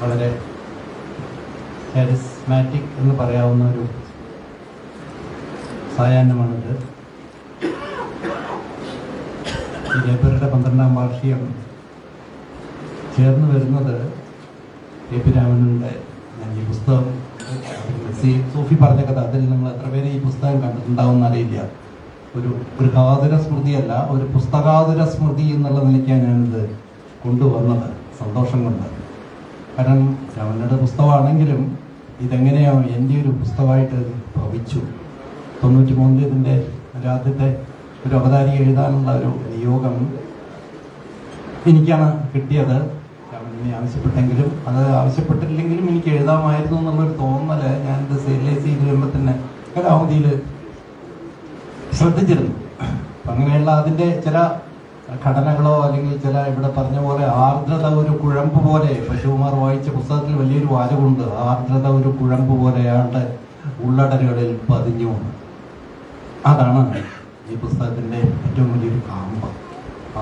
വളരെ കാരിസ്മാറ്റിക് എന്ന് പറയാവുന്ന ഒരു സായാഹ്നമാണിത്. ജയപുരയുടെ പന്ത്രണ്ടാം വാർഷികം ചേർന്ന് വരുന്നത് എ പി രാമനുടെ ഞാൻ ഈ പുസ്തകം സൂഫി പറഞ്ഞ കഥ അതിൽ നിങ്ങൾ എത്ര പേര് ഈ പുസ്തകം കണ്ടിട്ടുണ്ടാവും എന്നറിയില്ല ഒരു കാതുര സ്മൃതിയല്ല ഒരു പുസ്തകാതുര സ്മൃതി എന്നുള്ള നിലയ്ക്കാണ് ഞാനിത് കൊണ്ടുവന്നത്. സന്തോഷം കൊണ്ട്. കാരണം ശ്രവണയുടെ പുസ്തകമാണെങ്കിലും ഇതെങ്ങനെയോ എന്റെ ഒരു പുസ്തകമായിട്ട് ഭവിച്ചു? തൊണ്ണൂറ്റി മൂന്നിൽ ഇതിന്റെ ഒരു ആദ്യത്തെ ഒരു അവതാരിക എഴുതാനുള്ള ഒരു നിയോഗം എനിക്കാണ് കിട്ടിയത്. ശ്രവണിനെ ആവശ്യപ്പെട്ടെങ്കിലും അത് ആവശ്യപ്പെട്ടില്ലെങ്കിലും എനിക്ക് എഴുതാമായിരുന്നു എന്നുള്ളൊരു തോന്നൽ ഞാൻ സീരിയലൈസ് ചെയ്ത് വരുമ്പോൾ തന്നെ കലാവധിയിൽ ശ്രദ്ധിച്ചിരുന്നു. അപ്പൊ അങ്ങനെയുള്ള അതിന്റെ ചില ഘടനകളോ അല്ലെങ്കിൽ ചില ഇവിടെ പറഞ്ഞ പോലെ ആർദ്രത ഒരു കുഴമ്പ് പോലെ പശുകുമാർ വായിച്ച പുസ്തകത്തിൽ വലിയൊരു വാചകമുണ്ട് ആർദ്രത ഒരു കുഴമ്പ് പോലെയാണ്ട് ഉള്ളടലുകളിൽ പതിഞ്ഞു അതാണ് ഈ പുസ്തകത്തിന്റെ ഏറ്റവും വലിയൊരു കാമ്പ്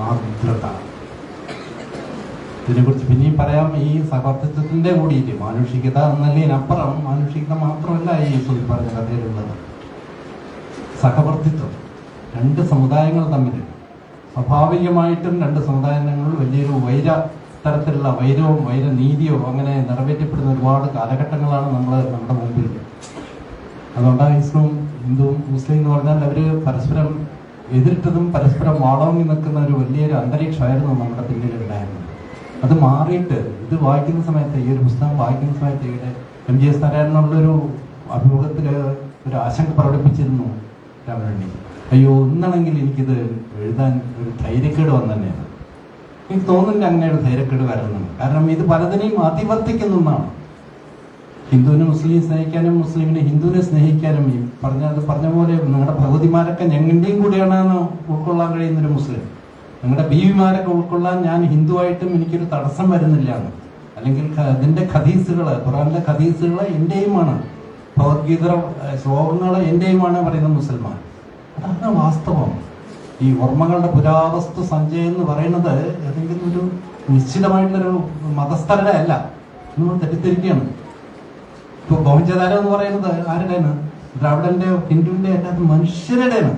ആർദ്രത. ഇതിനെക്കുറിച്ച് പിന്നെയും പറയാം ഈ സഹവർത്തിത്വത്തിന്റെ കൂടിയിട്ട് മാനുഷികത നല്ലതിനപ്പുറം മാനുഷികത മാത്രമല്ല ഈ സുഖി പറഞ്ഞ കഥയിലുള്ളത്. സഹവർത്തിത്വം രണ്ട് സമുദായങ്ങൾ തമ്മിൽ സ്വാഭാവികമായിട്ടും രണ്ട് സമുദായങ്ങളിൽ വലിയൊരു വൈര തരത്തിലുള്ള വൈരവും വൈരനീതിയോ അങ്ങനെ നിറവേറ്റപ്പെടുന്ന ഒരുപാട് കാലഘട്ടങ്ങളാണ് നമ്മൾ നമ്മുടെ മുമ്പിൽ അതുകൊണ്ടാണ് ഇസ്ലാം ഹിന്ദുവും മുസ്ലിം എന്ന് പറഞ്ഞാൽ അവർ പരസ്പരം എതിരിട്ടതും പരസ്പരം വാളോങ്ങി നിൽക്കുന്ന ഒരു വലിയൊരു അന്തരീക്ഷമായിരുന്നു നമ്മുടെ പിന്നിൽ ഉണ്ടായിരുന്നത് അത് മാറിയിട്ട് ഇത് വായിക്കുന്ന സമയത്ത് ഈ ഒരു പുസ്തകം വായിക്കുന്ന സമയത്ത് ഇവിടെ എം ജി എസ് നാരായണനുള്ളൊരു അഭിമുഖത്തിൽ ഒരു ആശങ്ക പ്രകടിപ്പിച്ചിരുന്നു രാമരണ്ണി അയ്യോ ഒന്നാണെങ്കിൽ എനിക്കിത് എഴുതാൻ ഒരു ധൈര്യക്കേട് വന്നു തന്നെയാണ് എനിക്ക് തോന്നുന്നില്ല അങ്ങനെ ഒരു ധൈര്യക്കേട് വരണമെന്ന്. കാരണം ഇത് പലതിനെയും അതിവർത്തിക്കുന്ന ഒന്നാണ്. ഹിന്ദുവിനെ മുസ്ലിം സ്നേഹിക്കാനും മുസ്ലിമിനെ ഹിന്ദുവിനെ സ്നേഹിക്കാനും ഈ പറഞ്ഞ പറഞ്ഞ പോലെ നിങ്ങളുടെ ഭഗവതിമാരൊക്കെ ഞങ്ങളുടെയും കൂടെയാണെന്ന് ഉൾക്കൊള്ളാൻ കഴിയുന്ന ഒരു മുസ്ലിം. നിങ്ങളുടെ ബീവിമാരൊക്കെ ഉൾക്കൊള്ളാൻ ഞാൻ ഹിന്ദുവായിട്ടും എനിക്കൊരു തടസ്സം വരുന്നില്ല അല്ലെങ്കിൽ അതിന്റെ ഖദീസുകൾ ഖുറാനിലെ ഖദീസുകൾ എന്റെയുമാണ് ഭഗവത്ഗീത ശ്ലോകങ്ങൾ എന്റെയുമാണ് പറയുന്ന മുസൽമാൻ. അതാണ് വാസ്തവം. ഈ ഓർമ്മകളുടെ പുരാവസ്തു സഞ്ചയം എന്ന് പറയുന്നത് ഏതെങ്കിലും ഒരു നിശ്ചിതമായിട്ടുള്ളൊരു മതസ്ഥരുടെ അല്ല. നമ്മൾ തെറ്റിദ്ധരിക്കുകയാണ്. ഇപ്പൊ ബഹുജതാരം എന്ന് പറയുന്നത് ആരുടെയാണ് ദ്രാവിഡന്റെയോ ഹിന്ദുവിന്റെ അല്ലാത്ത മനുഷ്യരുടെയാണ്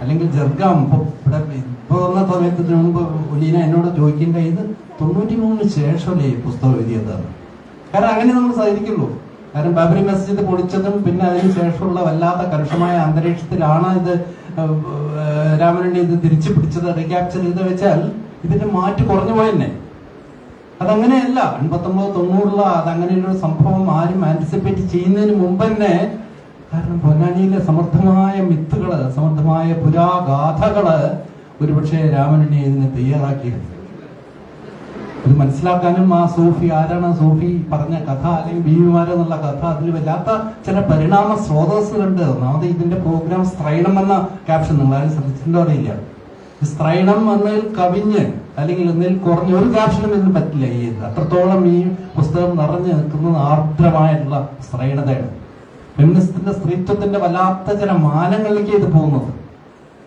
അല്ലെങ്കിൽ ജർഗാം. ഇപ്പൊ ഇവിടെ ഇപ്പൊ വന്ന സമയത്തിന് മുമ്പ് ഒലീന എന്നോട് ചോദിക്കേണ്ട ഇത് തൊണ്ണൂറ്റി മൂന്നിന് ശേഷമല്ലേ ഈ പുസ്തകം എഴുതിയതാണ് കാരണം അങ്ങനെ നമ്മൾ സഹിക്കുള്ളൂ കാരണം ബാബരി മസ്ജിദ് പൊളിച്ചതും പിന്നെ അതിന് ശേഷമുള്ള വല്ലാത്ത കലുഷമായ അന്തരീക്ഷത്തിലാണ് ഇത് രാമനുണ്ണി ഇത് തിരിച്ചു പിടിച്ചത് റീക്യാപ്ചർ ചെയ്ത് വെച്ചാൽ ഇതിന്റെ മാറ്റ് കുറഞ്ഞു പോയെന്നെ. അതങ്ങനെയല്ല എൺപത്തൊമ്പത് തൊണ്ണൂറില അതങ്ങനെ ഒരു സംഭവം ആരും ആന്റിസിപ്പേറ്റ് ചെയ്യുന്നതിന് മുമ്പ് തന്നെ കാരണം പൊന്നാനിയിലെ സമർത്ഥമായ മിത്തുകൾ സമർത്ഥമായ പുരാഗാഥകൾ ഒരുപക്ഷെ രാമനുണ്ണി ഇതിനെ തയ്യാറാക്കിയിരുന്നു ഇത് മനസ്സിലാക്കാനും ആ സൂഫി ആരാണ്? സൂഫി പറഞ്ഞ കഥ അല്ലെങ്കിൽ ബീവിമാരെന്നുള്ള കഥ അതിൽ വല്ലാത്ത ചില പരിണാമ സ്രോതസ്സുകളുണ്ട്. ഒന്നാമത് ഇതിന്റെ പ്രോഗ്രാം സ്ത്രൈണം എന്ന ക്യാപ്ഷൻ നിങ്ങൾ ആരും ശ്രദ്ധിച്ചിട്ടുണ്ടോ അറിയില്ല. സ്ത്രൈണം എന്നതിൽ കവിഞ്ഞ് അല്ലെങ്കിൽ എന്നതിൽ കുറഞ്ഞ ഒരു ക്യാപ്ഷനും ഇതിന് പറ്റില്ല ഈ അത്രത്തോളം ഈ പുസ്തകം നിറഞ്ഞു നിൽക്കുന്നത് ആർദ്രമായിട്ടുള്ള സ്ത്രൈണതയാണ്. ഫെമിനിസ്റ്റിന്റെ സ്ത്രീത്വത്തിന്റെ വല്ലാത്ത ചില മാനങ്ങളിലേക്ക് ഇത് പോകുന്നത്.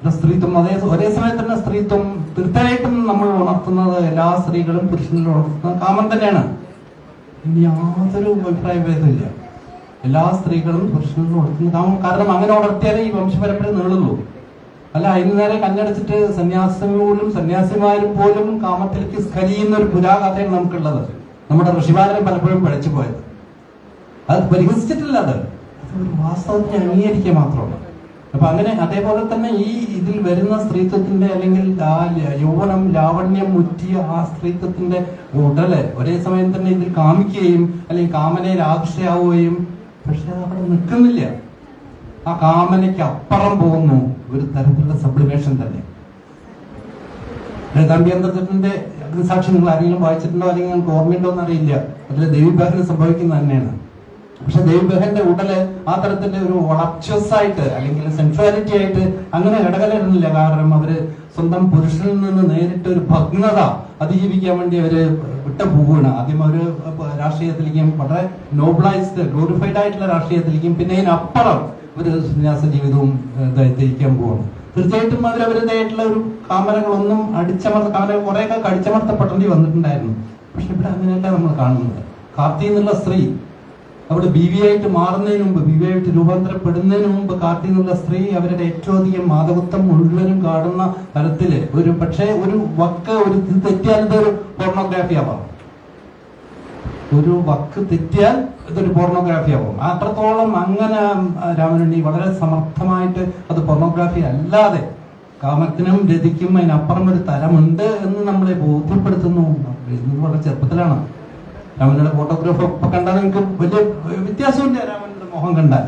സ്ത്രീത്വം അതേ ഒരേ സമയത്ത് തന്നെ സ്ത്രീത്വം തീർച്ചയായിട്ടും നമ്മൾ ഉണർത്തുന്നത് എല്ലാ സ്ത്രീകളും പുരുഷനിലും ഉണർത്തുന്നത് കാമൻ തന്നെയാണ്. ഇനി യാതൊരു അഭിപ്രായ ഭേദമില്ല എല്ലാ സ്ത്രീകളും പുരുഷനിലും ഉണർത്തുന്നത് കാമൻ. കാരണം അങ്ങനെ ഉണർത്തിയാലേ ഈ വംശപരമ്പര നീളുന്നു. അല്ല അതിന് നേരെ കണ്ണടച്ചിട്ട് സന്യാസികളും സന്യാസിമാരും പോലും കാമത്തിലേക്ക് സ്കലിയുന്ന ഒരു പുരാകഥയാണ് നമുക്കുള്ളത്. നമ്മുടെ ഋഷിമാരനെ പലപ്പോഴും പഴച്ചു പോയത്. അത് പരിഹസിച്ചിട്ടില്ല അത്. അത് ഒരു വാസ്തവത്തെ അംഗീകരിക്കുക മാത്രമാണ്. അപ്പൊ അങ്ങനെ അതേപോലെ തന്നെ ഈ ഇതിൽ വരുന്ന സ്ത്രീത്വത്തിന്റെ അല്ലെങ്കിൽ യൗവനം ലാവണ്യം മുറ്റിയ ആ സ്ത്രീത്വത്തിന്റെ ഉടൽ ഒരേ സമയം തന്നെ ഇതിൽ കാമിക്കുകയും അല്ലെങ്കിൽ കാമനയിൽ ആകർഷയാവുകയും പക്ഷെ അത് അവിടെ നിൽക്കുന്നില്ല. ആ കാമനയ്ക്ക് അപ്പുറം പോകുന്നു ഒരു തരത്തിലുള്ള സബ്ലിമേഷൻ തന്നെ. തമ്പിയന്ത്രത്തിന്റെ അഗ്നിസാക്ഷി നിങ്ങൾ ആരെങ്കിലും വായിച്ചിട്ടുണ്ടോ അല്ലെങ്കിൽ നിങ്ങൾക്ക് ഓർമ്മയുണ്ടോ എന്നറിയില്ല. അതിലെ ദേവിബഹന് സംഭവിക്കുന്നത് തന്നെയാണ്. പക്ഷെ ദേവിബഹന്റെ ഉടൽ ആ തരത്തിന്റെ ഒരു വളപ്ചസ് ആയിട്ട് അല്ലെങ്കിൽ സെൻട്രാലിറ്റി ആയിട്ട് അങ്ങനെ ഇടകലരുന്നില്ല. കാരണം അവർ സ്വന്തം പുരുഷനിൽ നിന്ന് നേരിട്ട് ഒരു ഭഗ്നത അതിജീവിക്കാൻ വേണ്ടി അവർ വിട്ട പോവുകയാണ് ആദ്യം അവർ രാഷ്ട്രീയത്തിലേക്കും വളരെ നോബിളൈസ്ഡ് ഗ്ലോറിഫൈഡ് ആയിട്ടുള്ള രാഷ്ട്രീയത്തിലേക്കും പിന്നെ ഇതിനപ്പുറം ഒരു സന്യാസ ജീവിതവും ഇതായി തിരിക്കാൻ പോവാണ് തീർച്ചയായിട്ടും അവർ അവരുടേതായിട്ടുള്ള ഒരു കാമരങ്ങളൊന്നും അടിച്ചമർത്ത കാമര കുറെയൊക്കെ അടിച്ചമർത്തപ്പെടേണ്ടി വന്നിട്ടുണ്ടായിരുന്നു. പക്ഷെ ഇവിടെ അങ്ങനെയല്ല നമ്മൾ കാണുന്നത്. കാർത്തി എന്നുള്ള സ്ത്രീ അവിടെ ബി വി ആയിട്ട് മാറുന്നതിന് മുമ്പ് ബി വി ആയിട്ട് രൂപാന്തരപ്പെടുന്നതിന് മുമ്പ് കാർത്തി എന്നുള്ള സ്ത്രീ അവരുടെ ഏറ്റവും അധികം മാതകത്വം മുഴുവനും കാണുന്ന തരത്തിൽ ഒരു പക്ഷേ ഒരു വക്ക് ഒരു തെറ്റിയാൽ ഇതൊരു പോർണോഗ്രാഫി ആവാം. ഒരു വക്ക് തെറ്റിയാൽ ഇതൊരു പോർണോഗ്രാഫി ആവും. അത്രത്തോളം അങ്ങനെ രാമനുണ്ണി വളരെ സമർത്ഥമായിട്ട് അത് പോർണോഗ്രാഫി അല്ലാതെ കാമത്തിനും രതിക്കും അതിനപ്പുറം ഒരു തരമുണ്ട് എന്ന് നമ്മളെ ബോധ്യപ്പെടുത്തുന്നു. വളരെ ചെറുപ്പത്തിലാണ്. രാമനുടെ ഫോട്ടോഗ്രാഫ് ഒക്കെ കണ്ടാൽ എനിക്ക് വലിയ വ്യത്യാസമില്ല രാമനുടെ മുഖം കണ്ടാൽ.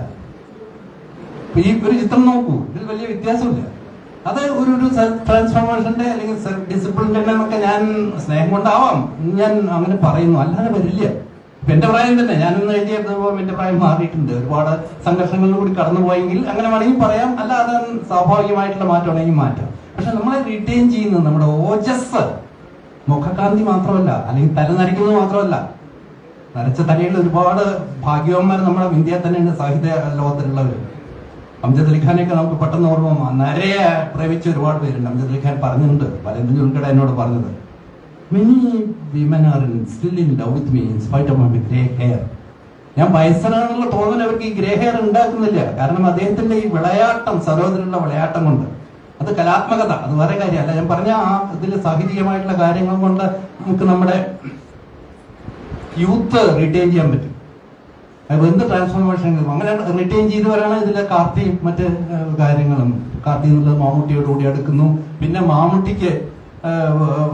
ഈ ഒരു ചിത്രം നോക്കൂ ഇതിൽ വലിയ വ്യത്യാസമില്ല. അത് ഒരു ഒരു ട്രാൻസ്ഫോർമേഷന്റെ അല്ലെങ്കിൽ സെൽഫ് ഡിസിപ്ലിന്റെ എന്നൊക്കെ ഞാൻ സ്നേഹം കൊണ്ടാവാം. ഞാൻ അങ്ങനെ പറയുന്നു അല്ലാതെ വരില്ല. എന്റെ പ്രായം തന്നെ ഞാനൊന്ന് എഴുതിയപ്പോൾ എന്റെ പ്രായം മാറിയിട്ടുണ്ട്. ഒരുപാട് സംഘർഷങ്ങളിൽ കൂടി കടന്നുപോയെങ്കിൽ അങ്ങനെ വേണമെങ്കിൽ പറയാം. അല്ല അല്ലാതെ സ്വാഭാവികമായിട്ടുള്ള മാറ്റമാണെങ്കിൽ മാറ്റാം. പക്ഷെ നമ്മളെ റിട്ടേൺ ചെയ്യുന്നത് നമ്മുടെ ഓജസ്. മുഖകാന്തി മാത്രമല്ല അല്ലെങ്കിൽ തല നരയ്ക്കുന്നത് മാത്രമല്ല. നരച്ച തലയിൽ ഒരുപാട് ഭാഗ്യവന്മാർ നമ്മുടെ ഇന്ത്യയിൽ തന്നെയാണ് സാഹിത്യ ലോകത്തിലുള്ളവർ അംജദ് അലിഖാനെയൊക്കെ നമുക്ക് പെട്ടെന്ന് ഓർമ്മ നരയെ പ്രേമിച്ച ഒരുപാട് പേരുണ്ട്. അംജദ് അലിഖാൻ പറഞ്ഞിട്ടുണ്ട്. പലരും ജുൻകട എന്നോട് പറഞ്ഞത്. Many women are still in love with me in spite of my grey hair ഞാൻ വയസ്സനാണെന്നുള്ള തോന്നൽ അവർക്ക് ഈ ഗ്രേ ഹെയർ ഉണ്ടാക്കുന്നില്ല. കാരണം അദ്ദേഹത്തിന്റെ ഈ വിളയാട്ടം സരോദരനുള്ള വിളയാട്ടം കൊണ്ട്. അത് കലാത്മകത. അത് വേറെ കാര്യമല്ല. ഞാൻ പറഞ്ഞ ആ ഇതിൽ സാഹിത്യമായിട്ടുള്ള കാര്യങ്ങൾ കൊണ്ട് നമുക്ക് നമ്മുടെ യൂത്ത് റിട്ടേൺ ചെയ്യാൻ പറ്റും. എന്ത് ട്രാൻസ്ഫോർമേഷൻ അങ്ങനെ റിട്ടൈൻ ചെയ്തവരാണ് ഇതിന്റെ കാർത്തി മറ്റ് കാര്യങ്ങളും. കാർത്തി എന്നുള്ളത് മാമ്മൂട്ടിയോട് കൂടി അടുക്കുന്നു. പിന്നെ മാമ്മൂട്ടിക്ക്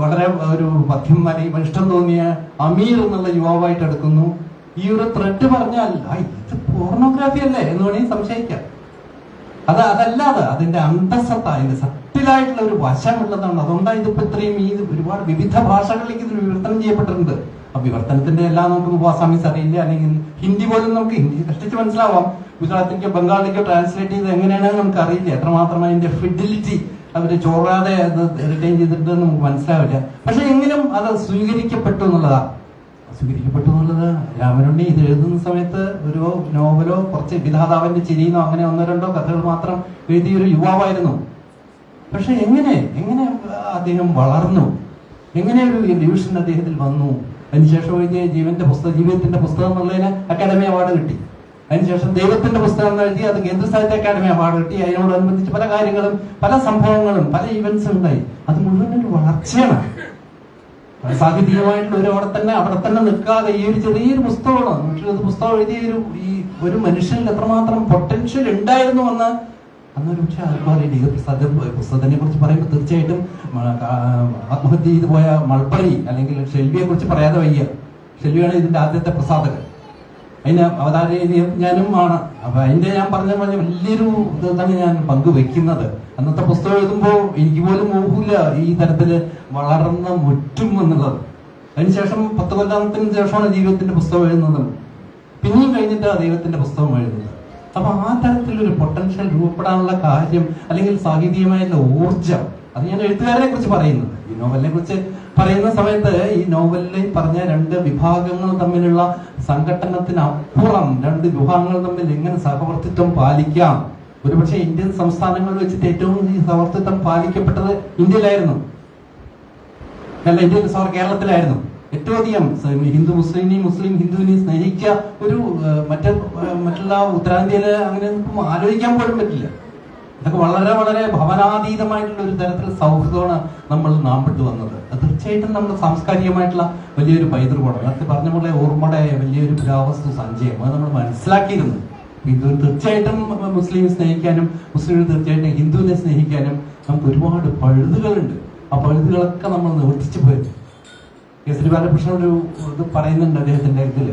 വളരെ ഒരു മധ്യം അല്ലെങ്കിൽ ഇഷ്ടം തോന്നിയ അമീർ എന്നുള്ള യുവാവായിട്ട് എടുക്കുന്നു ഈ ഒരു ത്രെഡ് പറഞ്ഞാൽ ഇത് പോർണോഗ്രാഫി അല്ലേ എന്ന് വേണമെങ്കിൽ സംശയിക്കാം. അത് അതല്ലാതെ അതിന്റെ അന്തസത്ത അതിന്റെ സത്തിലായിട്ടുള്ള ഒരു വശമുള്ളതാണ്. അതുകൊണ്ടാണ് ഇതിപ്പോ ഇത്രയും ഈ ഒരുപാട് വിവിധ ഭാഷകളിലേക്ക് ഇത് വിവർത്തനം ചെയ്യപ്പെട്ടിട്ടുണ്ട്. ആ വിവർത്തനത്തിന്റെ എല്ലാം നമുക്ക് മുബാസാമീസ് അറിയില്ല? അല്ലെങ്കിൽ ഹിന്ദി പോലും നമുക്ക് ഹിന്ദി കഷ്ടിച്ച് മനസ്സിലാവാം. ഗുജറാത്തിലേക്കോ ബംഗാളിലേക്കോ ട്രാൻസ്ലേറ്റ് ചെയ്ത് എങ്ങനെയാണെന്ന് നമുക്ക് അറിയില്ല. എത്രമാത്രം അതിന്റെ ഫിഡിലിറ്റി അവർ ചോറാതെ അത് റിട്ടൈൻ ചെയ്തിട്ട് നമുക്ക് മനസ്സിലാവില്ല. പക്ഷെ എങ്കിലും അത് സ്വീകരിക്കപ്പെട്ടു എന്നുള്ളതാ. സ്വീകരിക്കപ്പെട്ടു എന്നുള്ളത് രാമനുണ്ണി ഇത് എഴുതുന്ന സമയത്ത് ഒരു നോവലോ കുറച്ച് വിധാതാവിന്റെ ചിരിയെന്നോ അങ്ങനെ ഒന്നോ രണ്ടോ കഥകൾ മാത്രം എഴുതിയ ഒരു യുവാവായിരുന്നു. പക്ഷെ എങ്ങനെ? എങ്ങനെ അദ്ദേഹം വളർന്നു? എങ്ങനെ ഒരു ഡിവിഷൻ അദ്ദേഹത്തിൽ വന്നു? അതിനുശേഷം എഴുതിയ ജീവന്റെ പുസ്തകം ജീവിതത്തിന്റെ പുസ്തകം എന്നുള്ളതിന് അക്കാദമി അവാർഡ് കിട്ടി. അതിനുശേഷം ദൈവത്തിന്റെ പുസ്തകം എന്ന് എഴുതി അത് കേന്ദ്ര സാഹിത്യ അക്കാദമി അവാർഡ് കിട്ടി. അതിനോടനുബന്ധിച്ച് പല കാര്യങ്ങളും പല സംഭവങ്ങളും പല ഇവന്റ്സും ഉണ്ടായി. അത് മുഴുവൻ ഒരു വളർച്ചയാണ്. സാഹിത്യമായിട്ടുള്ള ഒരു അവിടെ തന്നെ അവിടെ തന്നെ നിൽക്കാതെ ഈ ഒരു ചെറിയൊരു പുസ്തകമാണ്. പക്ഷേ പുസ്തകം എഴുതിയ ഒരു ഈ ഒരു മനുഷ്യനിൽ എത്രമാത്രം പൊട്ടൻഷ്യൽ ഉണ്ടായിരുന്നു എന്ന് അന്നൊരു പക്ഷെ ആർക്കും അറിയില്ല ഇത് പുസ്തകം പുസ്തകത്തിനെ കുറിച്ച് പറയുമ്പോൾ തീർച്ചയായിട്ടും ആത്മഹത്യ ചെയ്തു പോയ മൾപ്പറി അല്ലെങ്കിൽ ഷെൽവിയെ കുറിച്ച് പറയാതെ വയ്യ. ഷെൽവിയാണ് ഇതിന്റെ ആദ്യത്തെ പ്രസാദകൻ അതിന് അവതാര ഞാനും ആണ്. അപ്പൊ അതിന്റെ ഞാൻ പറഞ്ഞ പറഞ്ഞ വലിയൊരു തന്നെ ഞാൻ പങ്കുവെക്കുന്നത്. അന്നത്തെ പുസ്തകം എഴുതുമ്പോൾ എനിക്ക് പോലും ഊഹില്ല ഈ തരത്തിൽ വളർന്ന മുറ്റും എന്നുള്ളത്. അതിനുശേഷം പത്ത് കൊല്ലത്തിന് ശേഷമാണ് ദൈവത്തിന്റെ പുസ്തകം എഴുതുന്നതും. പിന്നെയും കഴിഞ്ഞിട്ട് ദൈവത്തിന്റെ പുസ്തകം എഴുതുന്നത്. അപ്പൊ ആ തരത്തിലൊരു പൊട്ടൻഷ്യൽ രൂപപ്പെടാനുള്ള കാര്യം അല്ലെങ്കിൽ സാഹിത്യമായുള്ള ഊർജം അത് ഞാൻ എഴുത്തുകാരനെ കുറിച്ച് പറയുന്നത് ഈ നോവലിനെ കുറിച്ച് പറയുന്ന സമയത്ത് ഈ നോവലിൽ പറഞ്ഞ രണ്ട് വിഭാഗങ്ങൾ തമ്മിലുള്ള സംഘടനത്തിനപ്പുറം രണ്ട് വിഭാഗങ്ങൾ തമ്മിൽ എങ്ങനെ സഹവർത്തിത്വം പാലിക്കാം? ഒരുപക്ഷെ ഇന്ത്യൻ സംസ്ഥാനങ്ങളിൽ വെച്ചിട്ട് ഏറ്റവും ഈ സഹവർത്തിത്വം പാലിക്കപ്പെട്ടത് ഇന്ത്യയിലായിരുന്നു. അല്ല ഇന്ത്യയിൽ സോറി കേരളത്തിലായിരുന്നു. ഏറ്റവും അധികം ഹിന്ദു മുസ്ലിമിനെയും മുസ്ലിം ഹിന്ദുവിനെയും സ്നേഹിക്കുക ഒരു മറ്റ മറ്റുള്ള ഉത്തരാന്ത്യയിൽ അങ്ങനെ ആലോചിക്കാൻ പോലും പറ്റില്ല. ഇതൊക്കെ വളരെ വളരെ ഭവനാതീതമായിട്ടുള്ള ഒരു തരത്തിൽ സൗഹൃദമാണ് നമ്മൾ നാമ്പിട്ട് വന്നത്. തീർച്ചയായിട്ടും നമ്മുടെ സാംസ്കാരികമായിട്ടുള്ള വലിയൊരു പൈതൃകമാണ്. നേരത്തെ പറഞ്ഞ പോലെ ഓർമ്മയുടെ വലിയൊരു പുരാവസ്തു സഞ്ചയം. അത് നമ്മൾ മനസ്സിലാക്കിയിരുന്നു. ഹിന്ദു തീർച്ചയായിട്ടും മുസ്ലിം സ്നേഹിക്കാനും മുസ്ലിം തീർച്ചയായിട്ടും ഹിന്ദുവിനെ സ്നേഹിക്കാനും നമുക്ക് ഒരുപാട് പഴുതുകളുണ്ട്. ആ പഴുതുകളൊക്കെ നമ്മൾ നിവർത്തിച്ചു കേസരി ബാലകൃഷ്ണൻ ഒരു ഇത് പറയുന്നുണ്ട് അദ്ദേഹത്തിന്റെ ഇതിൽ.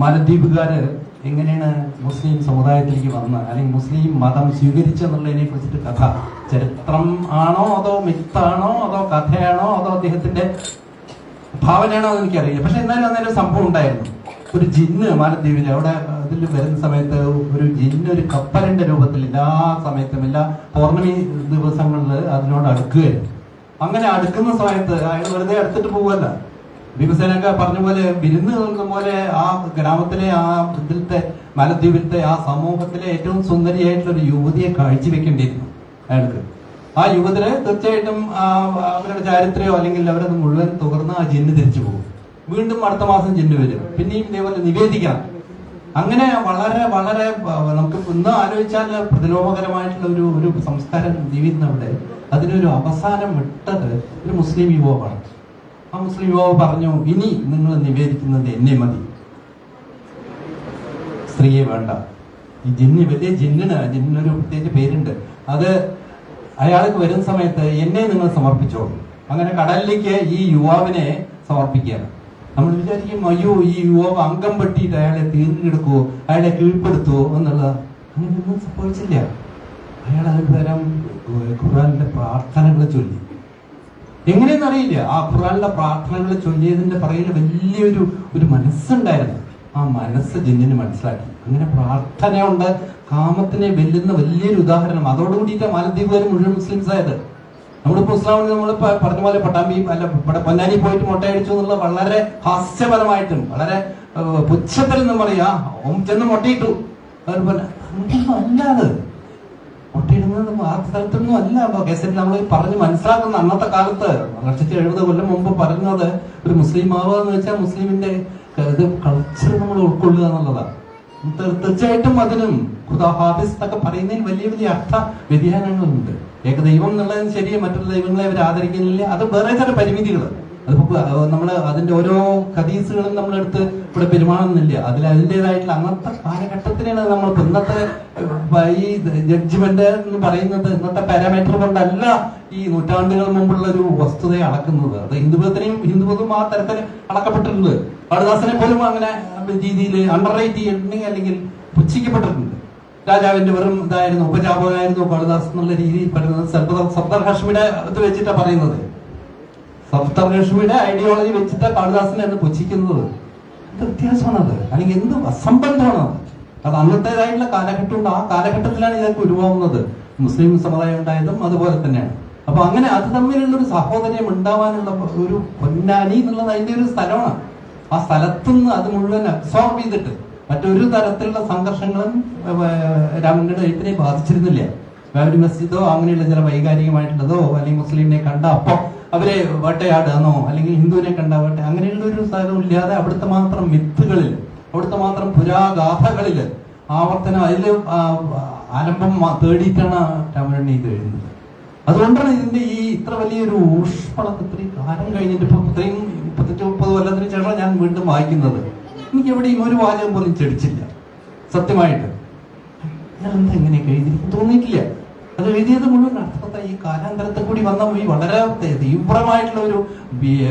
മാലദ്വീപുകാര് എങ്ങനെയാണ് മുസ്ലിം സമുദായത്തിലേക്ക് വന്ന് അല്ലെങ്കിൽ മുസ്ലിം മതം സ്വീകരിച്ചെന്നുള്ളതിനെ കുറിച്ചിട്ട് കഥ. ചരിത്രം ആണോ അതോ മിത്താണോ അതോ കഥയാണോ അതോ അദ്ദേഹത്തിന്റെ ഭാവനയാണോ എന്ന് എനിക്കറിയില്ല. പക്ഷെ എന്നാലും അന്നേരം സംഭവം ഉണ്ടായിരുന്നു. ഒരു ജിന്ന് മാലദ്വീപിൽ അവിടെ അതിൽ വരുന്ന സമയത്ത് ഒരു ജിന്ന് ഒരു കപ്പലിന്റെ രൂപത്തിൽ എല്ലാ സമയത്തും എല്ലാ പൗർണമി ദിവസങ്ങളിൽ അതിനോട് അടുക്കുകയായിരുന്നു. അങ്ങനെ അടുക്കുന്ന സമയത്ത് അയാൾ വെറുതെ അടുത്തിട്ട് പോവല്ല ഭീമസേനൊക്കെ പറഞ്ഞ പോലെ വിരുന്ന് നിൽക്കുന്ന പോലെ ആ ഗ്രാമത്തിലെ ആ ഇതിലത്തെ മലദ്വീപിലത്തെ ആ സമൂഹത്തിലെ ഏറ്റവും സുന്ദരിയായിട്ടുള്ള ഒരു യുവതിയെ കാഴ്ചവെക്കേണ്ടിയിരുന്നു അയാൾക്ക്. ആ യുവതിന് തീർച്ചയായിട്ടും അവരുടെ ചാരിത്രയോ അല്ലെങ്കിൽ അവരത് മുഴുവൻ തുറന്ന് ആ ജിന്ന് തിരിച്ചു പോകും. വീണ്ടും അടുത്ത മാസം ജിന്ന് വരും. പിന്നെയും ഇതേപോലെ നിവേദിക്കാം. അങ്ങനെ വളരെ വളരെ നമുക്ക് ഇന്ന് ആലോചിച്ചാൽ പ്രതിലോഭകരമായിട്ടുള്ള ഒരു ഒരു സംസ്കാരം ജീവിക്കുന്നവിടെ അതിനൊരു അവസാനം വിട്ടത് ഒരു മുസ്ലിം യുവാവാണ്. ആ മുസ്ലിം യുവാവ് പറഞ്ഞു ഇനി നിങ്ങൾ നിവേദിക്കുന്നത് എന്നെ മതി. സ്ത്രീയെ വേണ്ട. ഈ ജിന്നി വലിയ ജിന്നിന് ജിന്നിനൊരു പ്രത്യേകിച്ച് പേരുണ്ട്. അത് അയാൾക്ക് വരുന്ന സമയത്ത് എന്നെ നിങ്ങൾ സമർപ്പിച്ചോളൂ. അങ്ങനെ കടലിലേക്ക് ഈ യുവാവിനെ സമർപ്പിക്കുകയാണ്. നമ്മൾ വിചാരിക്കും അയ്യോ ഈ യുവാവ് അംഗം വെട്ടിയിട്ട് അയാളെ തീർന്നെടുക്കുവോ? അയാളെ കീഴ്പ്പെടുത്തുവോ? എന്നുള്ളത് അങ്ങനെയൊന്നും സംഭവിച്ചില്ല. അയാൾ ഒരു തരം ഖുറാനിന്റെ പ്രാർത്ഥനകളെ ചൊല്ലി. എങ്ങനെയെന്ന് അറിയില്ല. ആ ഖുറാനിലെ പ്രാർത്ഥനകൾ ചൊല്ലിയതിന്റെ പറയിൽ വലിയൊരു ഒരു മനസ്സുണ്ടായിരുന്നു. ആ മനസ്സ് ജിന്നിന് മനസ്സിലാക്കി. അങ്ങനെ പ്രാർത്ഥനയുണ്ട്. കാമത്തിനെ വെല്ലുന്ന വലിയൊരു ഉദാഹരണം. അതോടുകൂടിയിട്ട് മാലദ്വീപുകാർ മുഴുവൻ മുസ്ലിംസ് ആയത് നമ്മളിപ്പോ ഇസ്ലാമിൽ നമ്മൾ പറഞ്ഞ പോലെ പട്ടാമ്പി അല്ല പൊന്നാനി പോയിട്ട് മുട്ടയടിച്ചു എന്നുള്ള വളരെ ഹാസ്യപരമായിട്ടും വളരെ പുച്ഛത്തിൽ നിന്ന് പറയാ ഓം ചെന്ന് മുട്ടയിട്ടു. അതുപോലെ അങ്ങനെയൊന്നും അല്ല അത്. മുട്ടയിടുന്നത് ആ സ്ഥലത്തൊന്നും അല്ല കേസിൽ നമ്മൾ പറഞ്ഞ് മനസ്സിലാക്കുന്ന അന്നത്തെ കാലത്ത് ലക്ഷത്തി എഴുപത് കൊല്ലം മുമ്പ് പറഞ്ഞത് ഒരു മുസ്ലിം ആവുക എന്ന് വെച്ചാൽ മുസ്ലിമിന്റെ ഇത് കൾച്ചർ നമ്മൾ ഉൾക്കൊള്ളുക എന്നുള്ളതാണ്. തീർ- തീർച്ചയായിട്ടും അതിനും ഖുദാ ഹാഫിസ് എന്നൊക്കെ പറയുന്നതിൽ വലിയ വലിയ അർത്ഥ വ്യതിയാനങ്ങളുണ്ട്. ഏകദൈവം എന്നുള്ളതിന് ശരി മറ്റുള്ള ദൈവങ്ങളെ അവർ ആദരിക്കുന്നില്ല. അത് വേറെ ചില പരിമിതികൾ അതിപ്പോ നമ്മൾ അതിന്റെ ഓരോ ഹദീസുകളും നമ്മളെടുത്ത് ഇവിടെ പെരുമാറുന്നില്ല. അതിൽ അതിന്റെതായിട്ടുള്ള അന്നത്തെ കാലഘട്ടത്തിനാണ് നമ്മൾ ഇന്നത്തെ ഈ ജഡ്ജ്മെന്റ് എന്ന് പറയുന്നത് ഇന്നത്തെ പാരാമീറ്റർ കൊണ്ടല്ല ഈ നൂറ്റാണ്ടുകൾ മുമ്പുള്ള ഒരു വസ്തുതയെ അളക്കുന്നത്. അത് ഹിന്ദുമതത്തിനെയും ഹിന്ദുമതവും ആ തരത്തിൽ അളക്കപ്പെട്ടിട്ടുണ്ട്. കാളിദാസനെ പോലും അങ്ങനെ രീതിയിൽ അണ്ടർ ചെയ്തിട്ടുണ്ടെങ്കിൽ അല്ലെങ്കിൽ പുച്ഛിക്കപ്പെട്ടിട്ടുണ്ട്. രാജാവിന്റെ വെറും ഇതായിരുന്നു ഉപജാപകായിരുന്നു കാളിദാസ് എന്നുള്ള രീതിയിൽ പറയുന്നത് സബ്ദർ ഹാഷ്മിയുടെ അത് ഇത് വെച്ചിട്ടാ പറയുന്നത്. ഹഷ്മിയുടെ ഐഡിയോളജി വെച്ചിട്ട് കാളിദാസനെ എന്ന് പുച്ഛിക്കുന്നത്. എന്ത് വ്യത്യാസമാണത്? അല്ലെങ്കിൽ എന്ത് അസംബന്ധമാണ് അത്? അന്നത്തേതായിട്ടുള്ള കാലഘട്ടമുണ്ട്. ആ കാലഘട്ടത്തിലാണ് ഇതൊക്കെ ഉരുവാകുന്നത് മുസ്ലിം സമുദായം ഉണ്ടായതും അതുപോലെ തന്നെയാണ്. അപ്പൊ അങ്ങനെ അത് തമ്മിലുള്ള ഒരു സഹോദര്യം ഉണ്ടാവാനുള്ള ഒരു പൊന്നാനി എന്നുള്ളത് അതിന്റെ ഒരു സ്ഥലമാണ്. ആ സ്ഥലത്തുനിന്ന് അത് മുഴുവൻ അബ്സോർബ് ചെയ്തിട്ട് മറ്റൊരു തരത്തിലുള്ള സംഘർഷങ്ങളും രാമന്റെ എഴുത്തിനെ ബാധിച്ചിരുന്നില്ല. ബാബരി മസ്ജിദോ അങ്ങനെയുള്ള ചില വൈകാരികമായിട്ടുള്ളതോ അല്ലെങ്കിൽ മുസ്ലിമിനെ കണ്ട അപ്പൊ അവരെ വേട്ടയാടാനോ അല്ലെങ്കിൽ ഹിന്ദുവിനെ കണ്ട വേട്ട അങ്ങനെയുള്ള ഒരു സാധനം ഇല്ലാതെ അവിടുത്തെ മാത്രം മിത്തുകളിൽ അവിടുത്തെ മാത്രം പുരാഗാഥകളിൽ ആവർത്തനം അതിൽ ആലംബം തേടിയിട്ടാണ് രാമരണി ഇത് എഴുതുന്നത്. അതുകൊണ്ടാണ് ഇതിന്റെ ഈ ഇത്ര വലിയൊരു ഊഷ്മള ഇത്രയും കാലം കഴിഞ്ഞിട്ട് ഇപ്പൊ ഇത്രയും മുപ്പത്തഞ്ച് മുപ്പത് കൊല്ലത്തിന് ശേഷം ഞാൻ വീണ്ടും വായിക്കുന്നത്. എനിക്ക് എവിടെയും ഒരു വാചകം പോലും ചെടിച്ചില്ല. സത്യമായിട്ട്. ഞാനെന്താ ഇങ്ങനെയൊക്കെ എഴുതി തോന്നിയിട്ടില്ല. അത് എഴുതിയത് മുഴുവൻ അർത്ഥത്തെ ഈ കാലാന്തരത്തിൽ കൂടി വന്ന ഈ വളരെ തീവ്രമായിട്ടുള്ള ഒരു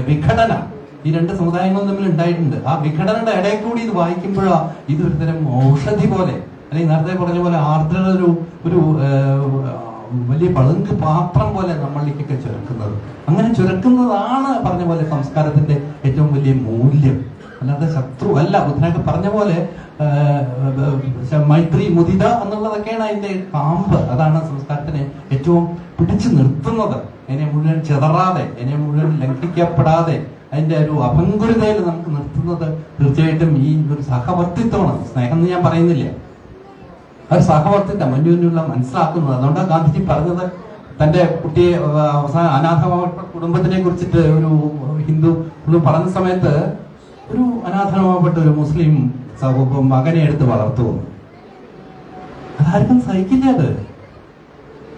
വിഘടന ഈ രണ്ട് സമുദായങ്ങളും തമ്മിൽ ഉണ്ടായിട്ടുണ്ട്. ആ വിഘടനയുടെ ഇടയിൽ കൂടി ഇത് വായിക്കുമ്പോഴാ ഇത് ഒരു തരം ഔഷധി പോലെ അല്ലെങ്കിൽ നേരത്തെ പറഞ്ഞ പോലെ ആർദ്രത ഒരു ഒരു വലിയ പളുങ്ക് പാത്രം പോലെ നമ്മളിലേക്കൊക്കെ ചുരക്കുന്നത്. അങ്ങനെ ചുരക്കുന്നതാണ് പറഞ്ഞ പോലെ സംസ്കാരത്തിന്റെ ഏറ്റവും വലിയ മൂല്യം. അല്ലാതെ ശത്രു അല്ല. ബുദ്ധനൊക്കെ പറഞ്ഞ പോലെ മൈത്രി മുദിത എന്നുള്ളതൊക്കെയാണ് അതിന്റെ കാമ്പ്. അതാണ് സംസ്കാരത്തിനെ ഏറ്റവും പിടിച്ചു നിർത്തുന്നത്. എന്നെ മുഴുവൻ ചെതറാതെ എന്നെ മുഴുവൻ ലംഘിക്കപ്പെടാതെ അതിന്റെ ഒരു അപങ്കുരതയിൽ നമുക്ക് നിർത്തുന്നത് തീർച്ചയായിട്ടും ഈ ഒരു സഹവർത്തിത്വമാണ്. സ്നേഹം എന്ന് ഞാൻ പറയുന്നില്ല. അത് സഹവർത്തിത്വം മനുവിനുള്ള മനസ്സിലാക്കുന്നത്. അതുകൊണ്ടാണ് ഗാന്ധിജി പറഞ്ഞത് തന്റെ കുട്ടിയെ അവസാന അനാഥ കുടുംബത്തിനെ കുറിച്ചിട്ട് ഒരു ഹിന്ദു ഒരു പറഞ്ഞ സമയത്ത് ഒരു അനാഥനമാവപ്പെട്ട ഒരു മുസ്ലിം സഹ- മകനെ എടുത്ത് വളർത്തു. അതാർക്കും സഹിക്കില്ല അത്.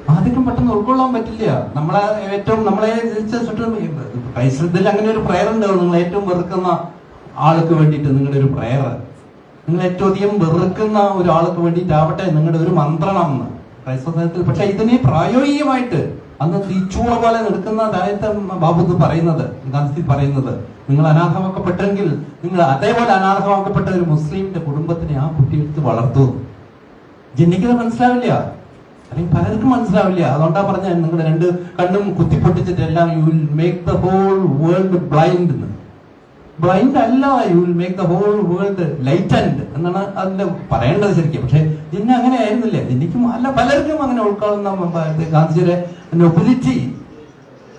ആദ്യം പെട്ടെന്ന് ഉൾക്കൊള്ളാൻ പറ്റില്ല. നമ്മളെ ഏറ്റവും നമ്മളെ ക്രൈസ്തവത്തിൽ അങ്ങനെ ഒരു പ്രയർ ഉണ്ടാവും നിങ്ങൾ ഏറ്റവും വെറുക്കുന്ന ആൾക്ക് വേണ്ടിയിട്ട് നിങ്ങളുടെ ഒരു പ്രയർ നിങ്ങൾ ഏറ്റവും അധികം വെറുക്കുന്ന ഒരാൾക്ക് വേണ്ടിയിട്ടാവട്ടെ നിങ്ങളുടെ ഒരു മന്ത്രണം. ക്രൈസ്തവത്തിൽ പക്ഷെ ഇതിനെ പ്രായോഗികമായിട്ട് അന്ന് തീച്ചൂള പോലെ നിൽക്കുന്ന താഴത്തെ ബാബു എന്ന് പറയുന്നത് ഗാന്ധി പറയുന്നത് നിങ്ങൾ അനാഥമാക്കപ്പെട്ടെങ്കിൽ നിങ്ങൾ അതേപോലെ അനാഥമാക്കപ്പെട്ട ഒരു മുസ്ലിമിന്റെ കുടുംബത്തിനെ ആ കുട്ടിയെടുത്ത് വളർത്തു. ജനിക്കുന്നത് മനസ്സിലാവില്ല. അല്ലെങ്കിൽ പലർക്കും മനസ്സിലാവില്ല. അതുകൊണ്ടാ പറഞ്ഞ നിങ്ങളുടെ രണ്ട് കണ്ണും കുത്തിപ്പൊട്ടിച്ചിട്ട് എല്ലാം you will make the whole world blind എന്ന്. ബ്ലൈൻഡ് അല്ല you will make the whole world light and എന്നാണ് അതിന്റെ പറയേണ്ടത് ശരിക്കും. പക്ഷെ ജിന്ന അങ്ങനെ ആയിരുന്നില്ല? ജിന്നിക്കും അല്ല പലർക്കും അങ്ങനെ ഉൾക്കൊള്ളുന്ന ഗാന്ധിജിയുടെ നൊബിലിറ്റി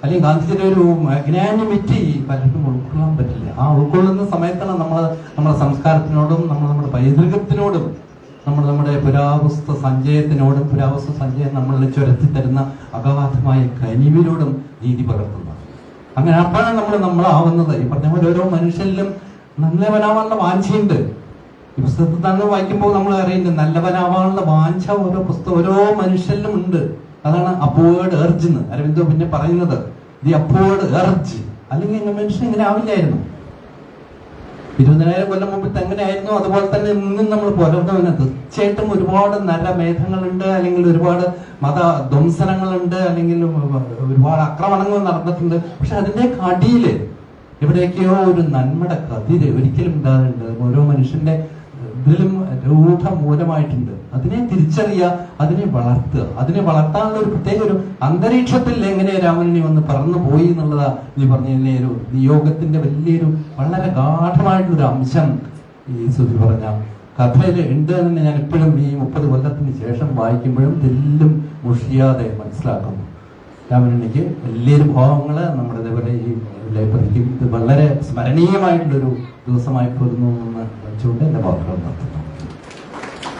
അല്ലെങ്കിൽ ഗാന്ധിജിയുടെ ഒരു ജ്ഞാനമിറ്റി പലർക്കും ഉൾക്കൊള്ളാൻ പറ്റില്ല. ആ ഉൾക്കൊള്ളുന്ന സമയത്താണ് നമ്മൾ നമ്മുടെ സംസ്കാരത്തിനോടും നമ്മൾ നമ്മുടെ പൈതൃകത്തിനോടും നമ്മൾ നമ്മുടെ പുരാവസ്തു സഞ്ചയത്തിനോടും പുരാവസ്തു സഞ്ചയം നമ്മളിൽ ചുരത്തി തരുന്ന അഗാധമായ കനിവിനോടും നീതി പകർത്തുന്നത് അങ്ങനെ അപ്പോഴാണ് നമ്മൾ നമ്മളാവുന്നത്. ഈ പറഞ്ഞ പോലെ ഓരോ മനുഷ്യരിലും നല്ലവനാവാനുള്ള വാഞ്ചയുണ്ട്. ഈ പുസ്തകത്തിൽ തന്നെ വായിക്കുമ്പോൾ നമ്മൾ അറിയുന്നത് നല്ലവനാവാനുള്ള വാഞ്ച ഓരോ പുസ്തകം ഓരോ മനുഷ്യരിലും ഉണ്ട്. അതാണ് അപ്പോവേഡ് എർജ് എന്ന് അരവിന്ദോ പിന്നെ പറയുന്നത്. ദി അപ്പോവേഡ് എർജ് അല്ലെങ്കിൽ മനുഷ്യൻ ഇങ്ങനെ ആവില്ലായിരുന്നു. ഇരുപതിനായിരം കൊല്ലം മുമ്പ് എങ്ങനെയായിരുന്നു അതുപോലെ തന്നെ ഇന്നും നമ്മൾ പുലർന്നവന് തീർച്ചയായിട്ടും ഒരുപാട് നല്ല മേധങ്ങളുണ്ട് അല്ലെങ്കിൽ ഒരുപാട് മത ധ്വംസനങ്ങളുണ്ട് അല്ലെങ്കിൽ ഒരുപാട് ആക്രമണങ്ങൾ നടന്നിട്ടുണ്ട്. പക്ഷെ അതിന്റെ കടിയിൽ എവിടെയൊക്കെയോ ഒരു നന്മയുടെ കതിര് ഒരിക്കലും ഉണ്ടാകുന്നുണ്ട് ഓരോ മനുഷ്യന്റെ ഇതിലും രൂഢമൂലമായിട്ടുണ്ട് അതിനെ തിരിച്ചറിയുക അതിനെ വളർത്തുക. അതിനെ വളർത്താനുള്ള ഒരു പ്രത്യേക ഒരു അന്തരീക്ഷത്തിൽ എങ്ങനെ രാമനെ വന്ന് പറന്നു പോയി എന്നുള്ളതാ നീ പറഞ്ഞതിനെ ഒരു നിയോഗത്തിന്റെ വലിയൊരു വളരെ ഗാഠമായിട്ടുള്ളൊരു അംശം ഈ സുധി പറഞ്ഞ കഥയിൽ ഉണ്ട് എന്ന് ഞാൻ എപ്പോഴും ഈ മുപ്പത് കൊല്ലത്തിന് ശേഷം വായിക്കുമ്പോഴും തെല്ലും മുഷിയാതെ മനസ്സിലാക്കുന്നു. രാമനുണ്ണിക്ക് വലിയൊരു ഭാവങ്ങൾ നമ്മുടെ ഇതേപോലെ ഈ ലൈബ്രറിക്ക് ഇത് വളരെ സ്മരണീയമായിട്ടുള്ളൊരു ദിവസമായി പോരുന്നു എന്ന് 就那个保住了。